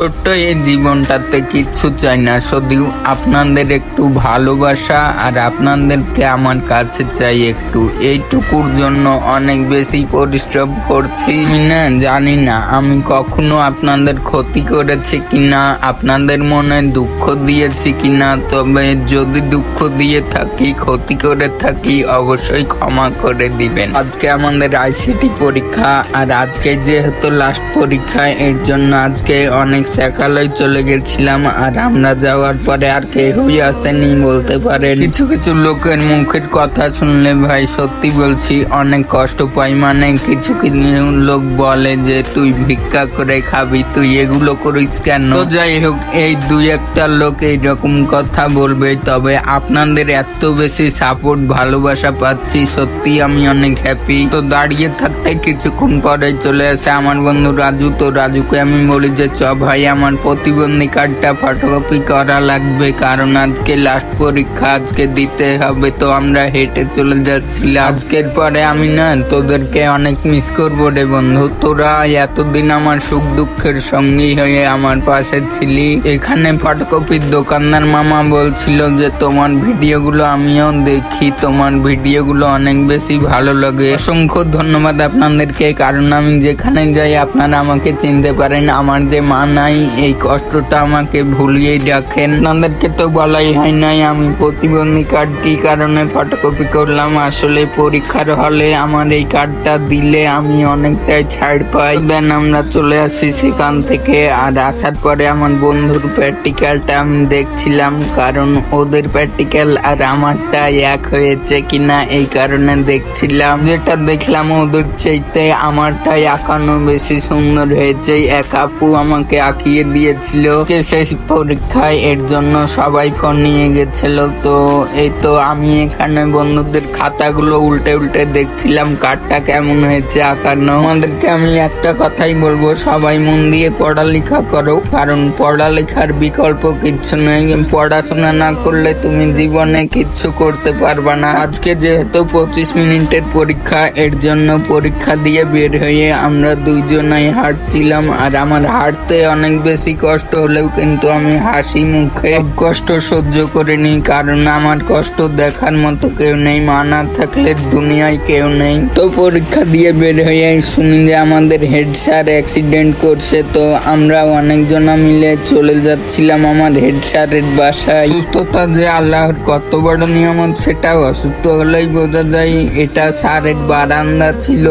ছোট্ট এই জীবনটাতে কিচ্ছু চাই না। শুধু আপনাদের একটু ভালোবাসা আর আপনাদেরকে আমার কাছে চাই একটু। এইটুকুর জন্য অনেক বেশি পরিশ্রম করছি না জানি না। আমি কখনো আপনাদের ক্ষতি করেছি কিনা, আপনাদের মনে দুঃখ দিয়েছি কিনা, তবে যদি দুঃখ দিয়ে থাকি, ক্ষতি করে থাকি, অবশ্যই ক্ষমা করে দিবেন। আজকে আমাদের আইসিটি পরীক্ষা আর আজকে যেহেতু লাস্ট পরীক্ষা, এর জন্য আজকে অনেক সকালে চলে গেছিলাম আর আমরা যাওয়ার পরে আর কেউই আসেনি বলতে পারেন। কিছু কিছু লোকের মুখের কথা শুনলে ভাই সত্যি বলছি অনেক কষ্ট পাই। মানে কিছু কিছু লোক বলে যে, তুই ভিক্ষা করে খাবি, তুই এগুলো করিস কেন? তো যাই হোক, এই দুই একটা লোক এইরকম কথা বলবে, তবে আপনাদের এত বেশি সাপোর্ট ভালোবাসা পাচ্ছি, সত্যি আমি অনেক হ্যাপি তো দাঁড়িয়ে থাকতে কিছুক্ষণ পরে চলে আসে আমার বন্ধু রাজু। তো রাজুকে আমি বলি যে, চ ভাই আমার প্রতিবন্ধী কার্ডটা ফটোকপি করা লাগবে, কারণ আজকে লাস্ট পরীক্ষা, আজকে দিতে হবে, তো আমরা হেঁটে চলে যাচ্ছিলাম। আজকের পরে আমি না তোদেরকে অনেক মিস করব রে বন্ধু। তোরা এতদিন আমার সুখ দুঃখের সঙ্গী হয়ে আমার পাশে ছিলি। এখানে ফটোকপির দোকানদার মামা বলছিল যে, তোমার ভিডিওগুলো আমিও দেখি, তোমার ভিডিওগুলো অনেক বেশি ভালো লাগে। অসংখ্য ধন্যবাদ আপনাদেরকে, কারণ আমি যেখানে যাই আপনারা আমাকে চিনতে পারেন। আমার যে মা নাই এই কষ্টটা আমাকে ভুলিয়েই রাখেন আপনাদেরকে তো বলাই হয় নাই, আমি প্রতিবন্ধী কার্ড কি কারণে ফটোকপি করলাম। আসলে পরীক্ষার হলে আমার এই কার্ডটা দিলে আমি অনেকটাই ছাড় পাই। দেন আমরা চলে আসি সেখান থেকে, আর আসার পরে আমার বন্ধুর প্র্যাকটিক্যালটা আমি দেখছিলাম, কারণ ওদের প্র্যাকটিক্যাল আর আমারটা এক হয়েছে কিনা এই কারণে দেখছিলাম। যেটা দেখলাম ওদের চাইতে আমারটাই আঁকানো বেশি সুন্দর হয়েছে। এক আপু আমাকে আঁকিয়ে দিয়েছিল। শেষ পরীক্ষায় এর জন্য সবাই ফোন নিয়ে গেছিল। তো এই তো আমি এখানে বন্ধুদের খাতাগুলো উল্টে উল্টে দেখছিলাম, কার্ডটা কেমন হয়েছে আঁকানো আমাদেরকে আমি একটা কথাই বলব, সবাই মন দিয়ে পড়ালেখা করো, কারণ পড়ালেখার বিকল্প কিচ্ছু নেই। পড়াশোনা না করলে তুমি জীবনে কিচ্ছু করতে পারবা না। আজকে যেহেতু পঁচিশ মিনিটের পরীক্ষা, এর জন্য পরীক্ষা দিয়ে বের হয়ে আমরা দুইজনাই হাঁটছিলাম, আর আমার হাঁটতে অনেক বেশি কষ্ট হলেও কিন্তু আমি হাসি মুখে কষ্ট সহ্য করে নিই কারণ আমার কষ্ট দেখার মতো কেউ নেই, মা না থাকলে দুনিয়ায় কেউ নেই। তো পরীক্ষা দিয়ে বের হয়ে শুনি যে আমাদের হেড স্যার অ্যাক্সিডেন্ট করছে, তো আমরা অনেকজনা মিলে চলে যাচ্ছিলাম আমার হেড স্যারের বাসায়। সুস্থতা যে আল্লাহর কত বড় নিয়ামত সেটা অসুস্থ হলেই বোঝা যায়, এটা স্যারের বারান্দা ছিল।